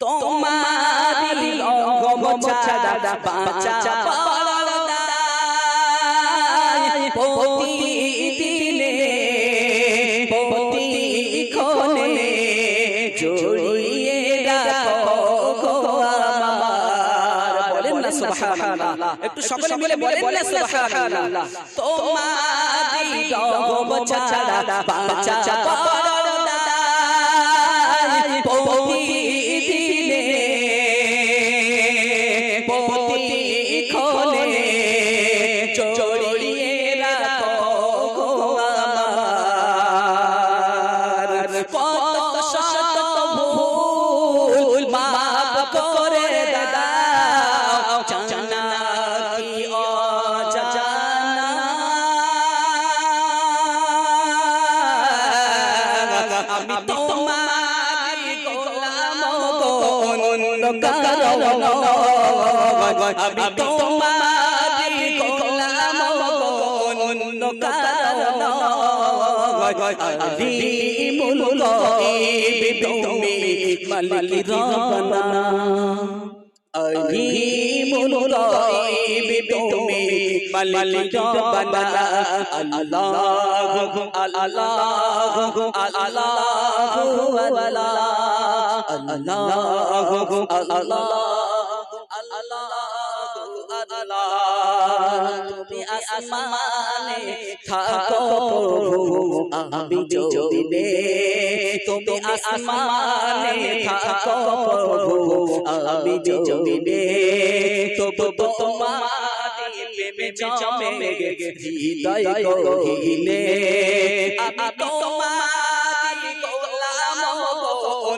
তোমারি রঙ্গ ছাড়া বাঁচা পড়ায় প্রতিদিনে প্রতিক্ষণে জড়িয়ে একটু সকলে অন্য কারও নয়। আমি তোমারি গোলাম গো অন্য কারও নয়। আলিমুল গায়ব তুমি মালিক রব্বানা আলিমুল তুমি মালিক রব্বানা আল্লাহু আল্লাহু আল্লাহু আল্লাহু তুমি আসমানে থাকো আমি জমিনে তুমি আসমানে থাকো আমি জমিনে তবু তোমারি প্রেমে জমে হৃদয় গহিনে আমি তোমারি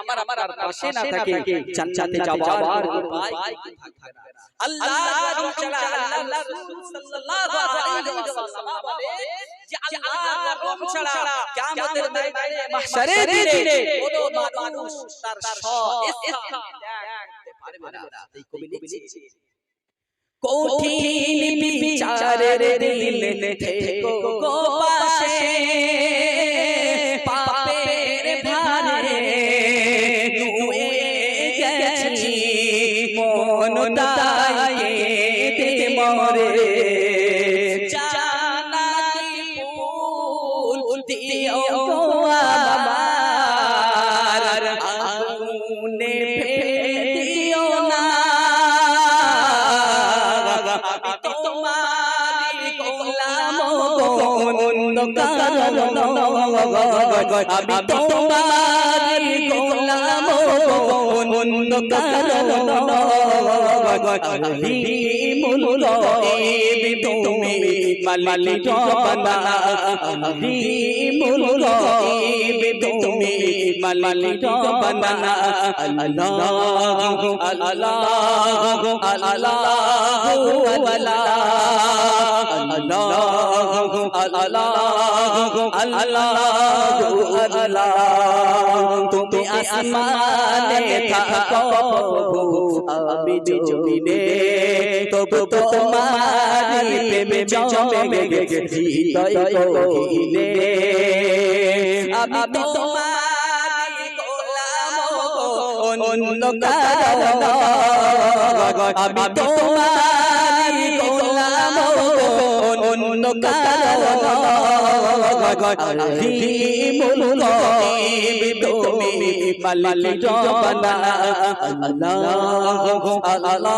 আমার আমার আর পাশে না থাকে জান্নাতে যাওয়ার উপায় আল্লাহ তাআলা আল্লাহ রাসূল সাল্লাল্লাহু আলাইহি ওয়াসাল্লাম বলে যে আল্লাহর রহম ছাড়া কিয়ামতের ময়দানে মাহশারের দিনে কোনো মানুষ তার স্থান দেখতে পারবে না। এই কবি লিখছে। কঠিন বিচারের দিলে থেকো গো পাশে। তাই কেঁদে মরে। জানাতি ফুল দিও আমার আগুনে ফেলে দিও না। তোমারি গোলাম গো। অন্য আমি তোমারি গোলাম গো অন্য কারও নয়। আলিমুল গায়ব তুমি মালিক রব্বানা আলিমুল গায়ব তুমি মালিক রব্বানা আল্লাহু আল্লাহু আল্লাহু আল্লাহু আল্লাহু আল্লাহু আল্লাহ তুমি আসমানে থাকো আমি জমিনে তবু তোমারি প্রেমে জমে গেছে হৃদয় গহিনে আমি তোমারি গোলাম অন্য কারও নয়। আমি তোমারি অন্য রহিমুল গয়ব তুমি মালিক রব্বানা আল্লাহ আল্লাহ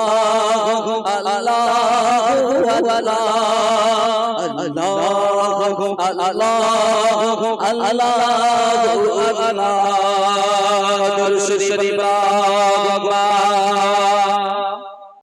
আল্লাহ